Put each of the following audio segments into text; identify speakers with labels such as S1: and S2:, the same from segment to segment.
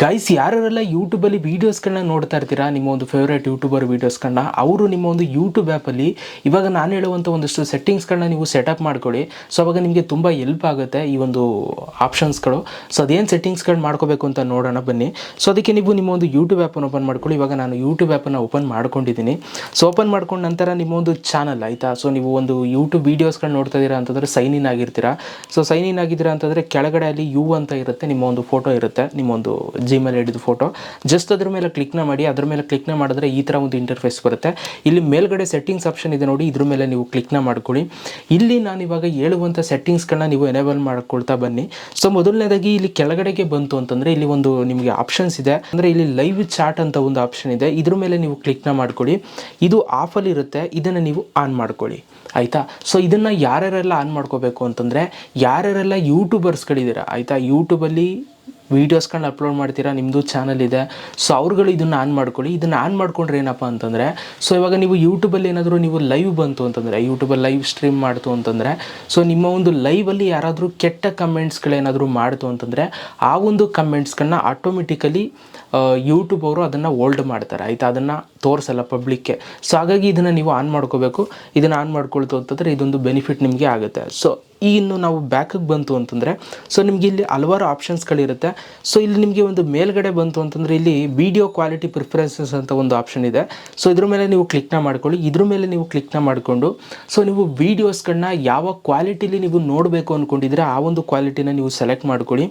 S1: Guys ಯಾರೆಲ್ಲ ಯೂಟ್ಯೂಬಲ್ಲಿ ವೀಡಿಯೋಸ್ಗಳನ್ನ ನೋಡ್ತಾ ಇರ್ತೀರಾ? ನಿಮ್ಮ ಒಂದು ಫೇವ್ರೇಟ್ ಯೂಟ್ಯೂಬರ್ ವೀಡಿಯೋಸ್ಗಳನ್ನ ಅವರು ನಿಮ್ಮ ಒಂದು ಯೂಟ್ಯೂಬ್ ಆ್ಯಪಲ್ಲಿ ಇವಾಗ ನಾನು ಹೇಳುವಂಥ ಒಂದಷ್ಟು ಸೆಟ್ಟಿಂಗ್ಸ್ಗಳನ್ನ ನೀವು ಸೆಟಪ್ ಮಾಡ್ಕೊಳ್ಳಿ. ಸೊ ಅವಾಗ ನಿಮಗೆ ತುಂಬ ಎಲ್ಪ್ ಆಗುತ್ತೆ ಈ ಒಂದು ಆಪ್ಷನ್ಸ್ಗಳು ಸೊ ಅದೇನು ಸೆಟ್ಟಿಂಗ್ಸ್ಗಳು ಮಾಡ್ಕೋಬೇಕು ಅಂತ ನೋಡೋಣ, ಬನ್ನಿ. ಸೊ ಅದಕ್ಕೆ ನೀವು ನಿಮ್ಮ ಒಂದು ಯೂಟ್ಯೂಬ್ ಆ್ಯಪನ್ನು ಓಪನ್ ಮಾಡ್ಕೊಳ್ಳಿ. ಇವಾಗ ನಾನು ಯೂಟ್ಯೂಬ್ ಆ್ಯಪನ್ನು ಓಪನ್ ಮಾಡ್ಕೊಂಡಿದ್ದೀನಿ. ಸೊ ಓಪನ್ ಮಾಡ್ಕೊಂಡ ನಂತರ ನಿಮ್ಮ ಒಂದು ಚಾನಲ್ ಆಯಿತಾ? ಸೊ ನೀವು ಒಂದು ಯೂಟ್ಯೂಬ್ ವೀಡಿಯೋಸ್ಗಳು ನೋಡ್ತಾ ಇದ್ದೀರಾ ಅಂತಂದರೆ ಸೈನ್ ಇನ್ ಆಗಿರ್ತೀರಾ? ಸೊ ಸೈನ್ ಇನ್ ಆಗಿದ್ದೀರಾ ಅಂತಂದರೆ ಕೆಳಗಡೆ ಅಲ್ಲಿ ಯು ಅಂತ ಇರುತ್ತೆ, ನಿಮ್ಮ ಒಂದು ಫೋಟೋ ಇರುತ್ತೆ, ನಿಮ್ಮ ಒಂದು ಜಿಮೇಲ್ ಹಿಡಿದು ಫೋಟೋ ಜಸ್ಟ್ ಅದ್ರ ಮೇಲೆ ಕ್ಲಿಕ್ನ ಮಾಡಿ, ಅದ್ರ ಮೇಲೆ ಕ್ಲಿಕ್ನ ಮಾಡಿದ್ರೆ ಈ ಥರ ಒಂದು ಇಂಟರ್ಫೇಸ್ ಬರುತ್ತೆ. ಇಲ್ಲಿ ಮೇಲ್ಗಡೆ ಸೆಟ್ಟಿಂಗ್ಸ್ ಆಪ್ಷನ್ ಇದೆ ನೋಡಿ, ಇದ್ರ ಮೇಲೆ ನೀವು ಕ್ಲಿಕ್ನ ಮಾಡ್ಕೊಳ್ಳಿ. ಇಲ್ಲಿ ನಾನು ಇವಾಗ ಹೇಳುವಂಥ ಸೆಟ್ಟಿಂಗ್ಸ್ಗಳನ್ನ ನೀವು ಎನೇಬಲ್ ಮಾಡ್ಕೊಳ್ತಾ ಬನ್ನಿ. ಸೊ ಮೊದಲನೇದಾಗಿ ಇಲ್ಲಿ ಕೆಳಗಡೆಗೆ ಬಂತು ಅಂತಂದರೆ ಇಲ್ಲಿ ಒಂದು ನಿಮಗೆ ಆಪ್ಷನ್ಸ್ ಇದೆ. ಅಂದರೆ ಇಲ್ಲಿ ಲೈವ್ ಚಾಟ್ ಅಂತ ಒಂದು ಆಪ್ಷನ್ ಇದೆ. ಇದ್ರ ಮೇಲೆ ನೀವು ಕ್ಲಿಕ್ನ ಮಾಡ್ಕೊಳ್ಳಿ. ಇದು ಆಫಲ್ಲಿ ಇರುತ್ತೆ. ಇದನ್ನು ನೀವು ಆನ್ ಮಾಡ್ಕೊಳ್ಳಿ. ಆಯಿತಾ? ಸೊ ಇದನ್ನು ಯಾರ್ಯಾರೆಲ್ಲ ಆನ್ ಮಾಡ್ಕೋಬೇಕು ಅಂತಂದರೆ, ಯಾರ್ಯಾರೆಲ್ಲ ಯೂಟ್ಯೂಬರ್ಸ್ಗಳಿದ್ದೀರಾ ಆಯಿತಾ? ಯೂಟ್ಯೂಬಲ್ಲಿ ವೀಡಿಯೋಸ್ಗಳನ್ನ ಅಪ್ಲೋಡ್ ಮಾಡ್ತೀರಾ? ನಿಮ್ಮದು ಚಾನಲ್ ಇದೆ. ಸೊ ಅವ್ರುಗಳು ಇದನ್ನು ಆನ್ ಮಾಡ್ಕೊಳ್ಳಿ. ಇದನ್ನು ಆನ್ ಮಾಡ್ಕೊಂಡ್ರೆ ಏನಪ್ಪ ಅಂತಂದರೆ ಸೊ ಇವಾಗ ನೀವು ಯೂಟ್ಯೂಬಲ್ಲಿ ಏನಾದರೂ ನೀವು ಲೈವ್ ಬಂತು ಅಂತಂದರೆ ಯೂಟ್ಯೂಬಲ್ಲಿ ಲೈವ್ ಸ್ಟ್ರೀಮ್ ಮಾಡ್ತು ಅಂತಂದರೆ ಸೊ ನಿಮ್ಮ ಒಂದು ಲೈವಲ್ಲಿ ಯಾರಾದರೂ ಕೆಟ್ಟ ಕಮೆಂಟ್ಸ್ಗಳೇನಾದರೂ ಮಾಡ್ತು ಅಂತಂದರೆ, ಆ ಒಂದು ಕಮೆಂಟ್ಸ್ಗಳನ್ನ ಆಟೋಮೆಟಿಕಲಿ ಯೂಟ್ಯೂಬ್ ಅವರು ಅದನ್ನು ಓಲ್ಡ್ ಮಾಡ್ತಾರೆ. ಆಯಿತಾ? ಅದನ್ನು ತೋರಿಸಲ್ಲ ಪಬ್ಲಿಕ್ಗೆ ಸೊ ಹಾಗಾಗಿ ಇದನ್ನು ನೀವು ಆನ್ ಮಾಡ್ಕೋಬೇಕು. ಇದನ್ನು ಆನ್ ಮಾಡ್ಕೊಳ್ತು ಅಂತಂದರೆ ಇದೊಂದು ಬೆನಿಫಿಟ್ ನಿಮಗೆ ಆಗುತ್ತೆ. ಸೊ ಈ ಇನ್ನು ನಾವು ಬ್ಯಾಕಿಗೆ ಬಂತು ಅಂತಂದರೆ ಸೊ ನಿಮಗೆ ಇಲ್ಲಿ ಹಲವಾರು ಆಪ್ಷನ್ಸ್ಗಳಿರುತ್ತೆ ಸೊ ಇಲ್ಲಿ ನಿಮಗೆ ಒಂದು ಮೇಲ್ಗಡೆ ಬಂತು ಅಂತಂದರೆ ಇಲ್ಲಿ ವಿಡಿಯೋ ಕ್ವಾಲಿಟಿ ಪ್ರಿಫರೆನ್ಸಸ್ ಅಂತ ಒಂದು ಆಪ್ಷನ್ ಇದೆ. ಸೊ ಇದ್ರ ಮೇಲೆ ನೀವು ಕ್ಲಿಕ್ನ ಮಾಡ್ಕೊಳ್ಳಿ. ಇದ್ರ ಮೇಲೆ ನೀವು ಕ್ಲಿಕ್ನ ಮಾಡಿಕೊಂಡು ಸೊ ನೀವು ವೀಡಿಯೋಸ್ಗಳನ್ನ ಯಾವ ಕ್ವಾಲಿಟಿಲಿ ನೀವು ನೋಡಬೇಕು ಅಂದ್ಕೊಂಡಿದ್ರೆ ಆ ಒಂದು ಕ್ವಾಲಿಟಿನ ನೀವು ಸೆಲೆಕ್ಟ್ ಮಾಡ್ಕೊಳ್ಳಿ.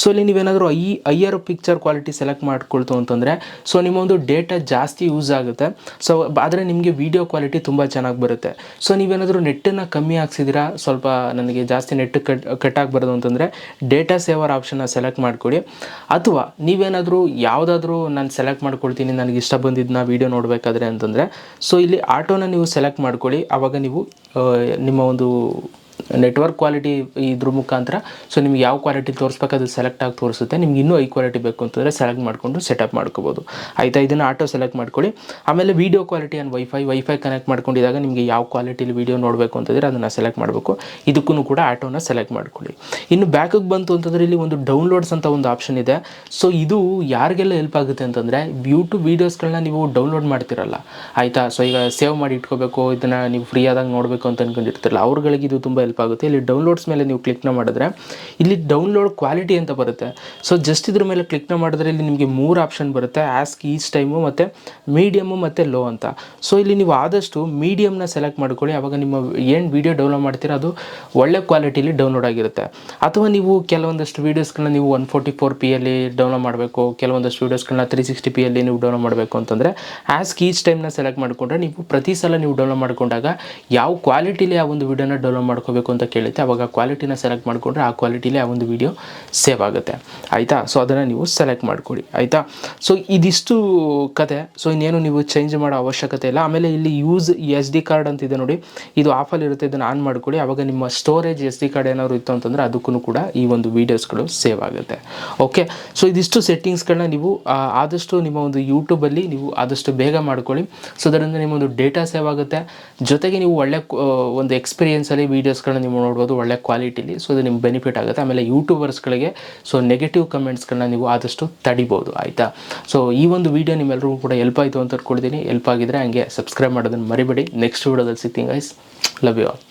S1: ಸೊ ಇಲ್ಲಿ ನೀವೇನಾದರೂ I higher picture quality select ಮಾಡ್ಕೊಳ್ತು ಅಂತಂದರೆ ಸೊ ನಿಮ್ಮ ಒಂದು ಡೇಟಾ ಜಾಸ್ತಿ ಯೂಸ್ ಆಗುತ್ತೆ. ಸೊ ಆದರೆ ನಿಮಗೆ ವಿಡಿಯೋ ಕ್ವಾಲಿಟಿ ತುಂಬ ಚೆನ್ನಾಗಿ ಬರುತ್ತೆ. ಸೊ ನೀವೇನಾದರೂ ನೆಟ್ಟನ್ನು ಕಮ್ಮಿ ಹಾಕ್ಸಿದ್ದೀರಾ, ಸ್ವಲ್ಪ ನನಗೆ ಜಾಸ್ತಿ ನೆಟ್ ಕಟ್ ಕಟ್ ಅಂತಂದರೆ ಡೇಟಾ ಸೇವರ್ ಆಪ್ಷನ್ನ ಸೆಲೆಕ್ಟ್ ಮಾಡ್ಕೊಳ್ಳಿ ಅಥವಾ ನೀವೇನಾದರೂ ಯಾವುದಾದ್ರೂ ನಾನು ಸೆಲೆಕ್ಟ್ ಮಾಡ್ಕೊಳ್ತೀನಿ, ನನಗೆ ಇಷ್ಟ ಬಂದಿದ್ದನ್ನ ವೀಡಿಯೋ ನೋಡಬೇಕಾದ್ರೆ ಅಂತಂದರೆ ಸೊ ಇಲ್ಲಿ ಆಟೋನ ನೀವು ಸೆಲೆಕ್ಟ್ ಮಾಡ್ಕೊಳ್ಳಿ ಆವಾಗ ನೀವು ನಿಮ್ಮ ಒಂದು ನೆಟ್ವರ್ಕ್ ಕ್ವಾಲಿಟಿ ಇದ್ರ ಮುಖಾಂತರ ಸೊ ನಿಮ್ಗೆ ಯಾವ ಕ್ವಾಲಿಟಿ ತೋರಿಸ್ಬೇಕು ಅದು ಸೆಲೆಕ್ಟ್ ಆಗಿ ತೋರಿಸುತ್ತೆ, ನಿಮ್ಗೆ ಇನ್ನೂ ಐ ಕ್ವಾಲಿಟಿ ಬೇಕು ಅಂತಂದರೆ ಸೆಲೆಕ್ಟ್ ಮಾಡಿಕೊಂಡು ಸೆಟಪ್ ಮಾಡ್ಕೋಬೋದು. ಆಯಿತಾ, ಇದನ್ನು ಆಟೋ ಸೆಲೆಕ್ಟ್ ಮಾಡ್ಕೊಳ್ಳಿ. ಆಮೇಲೆ video quality and wifi wifi connect ಮಾಡ್ಕೊಂಡಿದಾಗ ನಿಮಗೆ ಯಾವ ಕ್ವಾಲಿಟಿಲಿ ವೀಡಿಯೋ ನೋಡಬೇಕು ಅಂತಂದರೆ ಅದನ್ನು ಸೆಲೆಕ್ಟ್ ಮಾಡಬೇಕು. ಇದಕ್ಕೂ ಕೂಡ ಆಟೋನ ಸೆಲೆಕ್ಟ್ ಮಾಡ್ಕೊಳ್ಳಿ. ಇನ್ನು ಬ್ಯಾಕಿಗೆ ಬಂತು ಅಂತಂದರೆ ಇಲ್ಲಿ ಒಂದು ಡೌನ್ಲೋಡ್ಸ್ ಅಂತ ಒಂದು ಆಪ್ಷನ್ ಇದೆ. ಸೊ ಇದು ಯಾರಿಗೆಲ್ಲ ಹೆಲ್ಪ್ ಆಗುತ್ತೆ ಅಂತಂದರೆ ಯೂಟ್ಯೂಬ್ ವೀಡಿಯೋಸ್ಗಳನ್ನ ನೀವು ಡೌನ್ಲೋಡ್ ಮಾಡ್ತಿರಲ್ಲ. ಆಯಿತಾ ಸೊ ಈಗ ಸೇವ್ ಮಾಡಿ ಇಟ್ಕೋಬೇಕು, ಇದನ್ನು ನೀವು ಫ್ರೀ ಆದಾಗ ನೋಡಬೇಕು ಅಂತ ಅಂದ್ಕೊಂಡಿರ್ತಿರಲ್ಲ ಅವ್ರುಗಳಿಗೆ ಇದು ತುಂಬ ಹೆಲ್ಪ್ ಆಗುತ್ತೆ. ಇಲ್ಲಿ ಡೌನ್ಲೋಡ್ಸ್ ಮೇಲೆ ನೀವು ಕ್ಲಿಕ್ನ ಮಾಡಿದ್ರೆ ಇಲ್ಲಿ ಡೌನ್ಲೋಡ್ ಕ್ವಾಲಿಟಿ ಅಂತ ಬರುತ್ತೆ. ಸೊ ಜಸ್ಟ್ ಇದ್ರ ಮೇಲೆ ಕ್ಲಿಕ್ನ ಮಾಡಿದ್ರೆ ಇಲ್ಲಿ ನಿಮಗೆ ಮೂರು ಆಪ್ಷನ್ ಬರುತ್ತೆ. ಆಸ್ಕ್ ಈಚ್ ಟೈಮು ಮತ್ತು ಮೀಡಿಯಮ್ಮು ಮತ್ತು ಲೋ ಅಂತ. ಸೊ ಇಲ್ಲಿ ನೀವು ಆದಷ್ಟು ಮೀಡಿಯಮ್ನ ಸೆಲೆಕ್ಟ್ ಮಾಡ್ಕೊಳ್ಳಿ. ಆವಾಗ ನಿಮ್ಮ ಏನು ವೀಡಿಯೋ ಡೌನ್ಲೋಡ್ ಮಾಡ್ತೀರಾ ಅದು ಒಳ್ಳೆ ಕ್ವಾಲಿಟಿಲಿ ಡೌನ್ಲೋಡ್ ಆಗಿರುತ್ತೆ. ಅಥವಾ ನೀವು ಕೆಲವೊಂದಷ್ಟು ವೀಡಿಯೋಸ್ಗಳನ್ನ ನೀವು ಒನ್ ಫೋರ್ಟಿ ಫೋರ್ ಪಿ ಅಲ್ಲಿ ಡೌನ್ಲೋಡ್ ಮಾಡಬೇಕು. ಕೆಲವೊಂದಷ್ಟು ವೀಡಿಯೋಸ್ಗಳನ್ನ ತ್ರೀ ಸಿಕ್ಸ್ಟಿ ಪಿ ಅಲ್ಲಿ ನೀವು ಡೌನ್ಲೋಡ್ ಮಾಡಬೇಕು ಅಂತಂದರೆ ಆಸ್ಕ್ ಈಚ್ ಟೈಮ್ನ ಸೆಲೆಕ್ಟ್ ಮಾಡಿಕೊಂಡ್ರೆ ನೀವು ಪ್ರತಿ ಸಲ ನೀವು ಡೌನ್ಲೋಡ್ ಮಾಡ್ಕೊಂಡಾಗ ಯಾವ ಕ್ವಾಲಿಟಿಲಿ ಆ ಒಂದು ವೀಡಿಯೋನ ಡೌನ್ಲೋಡ್ ಮಾಡ್ಕೋಬೇಕು ಅಂತ ಕೇಳುತ್ತೆ, ಅವಾಗ ಕ್ವಾಲಿಟಿನ ಸೆಲೆಕ್ಟ್ ಮಾಡಿಕೊಂಡ್ರೆ ಆ ಕ್ವಾಲಿಟಿಲಿ ಆ ಒಂದು ವಿಡಿಯೋ ಸೇವ್ ಆಗುತ್ತೆ. ಆಯಿತಾ? ಸೊ ಅದನ್ನು ನೀವು ಸೆಲೆಕ್ಟ್ ಮಾಡಿಕೊಡಿ. ಆಯಿತಾ? ಸೊ ಇದಿಷ್ಟು ಕತೆ. ಸೊ ಇನ್ನೇನು ನೀವು ಚೇಂಜ್ ಮಾಡೋ ಅವಶ್ಯಕತೆ ಇಲ್ಲ. ಆಮೇಲೆ ಇಲ್ಲಿ ಯೂಸ್ ಎಸ್ ಡಿ ಕಾರ್ಡ್ ಅಂತ ಇದೆ ನೋಡಿ. ಇದು ಆಫಲ್ಲಿ ಇರುತ್ತೆ, ಇದನ್ನು ಆನ್ ಮಾಡಿಕೊಡಿ. ಆವಾಗ ನಿಮ್ಮ ಸ್ಟೋರೇಜ್ ಎಸ್ ಡಿ ಕಾರ್ಡ್ ಏನಾದ್ರು ಇತ್ತು ಅಂತಂದರೆ ಅದಕ್ಕೂ ಕೂಡ ಈ ಒಂದು ವೀಡಿಯೋಸ್ಗಳು ಸೇವ್ ಆಗುತ್ತೆ. ಓಕೆ ಸೊ ಇದಿಷ್ಟು ಸೆಟ್ಟಿಂಗ್ಸ್ಗಳನ್ನ ನೀವು ಆದಷ್ಟು ನಿಮ್ಮ ಒಂದು ಯೂಟ್ಯೂಬಲ್ಲಿ ನೀವು ಆದಷ್ಟು ಬೇಗ ಮಾಡ್ಕೊಳ್ಳಿ. ಸೊ ಅದರಿಂದ ನಿಮ್ಮ ಒಂದು ಡೇಟಾ ಸೇವ್ ಆಗುತ್ತೆ. ಜೊತೆಗೆ ನೀವು ಒಳ್ಳೆ ಒಂದು ಎಕ್ಸ್ಪೀರಿಯೆನ್ಸಲ್ಲಿ ಎಕ್ಸ್ಪೀರಿಯನ್ಸಲ್ಲಿ ವೀಡಿಯೋಸ್ಗಳನ್ನ ನೀವು ನೋಡ್ಬೋದು, ಒಳ್ಳೆ ಕ್ವಾಲಿಟಿಲಿ ಸೊ ಅದು ನಿಮ್ಗೆ ಬೆನಿಫಿಟ್ ಆಗುತ್ತೆ. ಆಮೇಲೆ ಯೂಟ್ಯೂಬರ್ಸ್ಗಳಿಗೆ ಸೊ ನೆಗೆಟಿವ್ ಕಮೆಂಟ್ಸ್ಗಳನ್ನ ನೀವು ಆದಷ್ಟು ತಡಿಬೋದು, ಆಯಿತಾ? ಸೊ ಈ ಒಂದು ವಿಡಿಯೋ ನಿಮ್ಮೆಲ್ಲರಿಗೂ ಕೂಡ ಹೆಲ್ಪ್ ಆಯಿತು ಅಂತ ಕೊಡ್ತೀನಿ ಹೆಲ್ಪ್ ಆಗಿದ್ರೆ ಹಂಗೆ ಸಬ್ಸ್ಕ್ರೈಬ್ ಮಾಡೋದನ್ನು ಮರಿಬೇಡಿ. ನೆಕ್ಸ್ಟ್ ವೀಡಿಯೋದಲ್ಲಿ ಸಿಗ್ತೀನಿ ಗೈಸ್ ಲವ್ ಯು ಆಲ್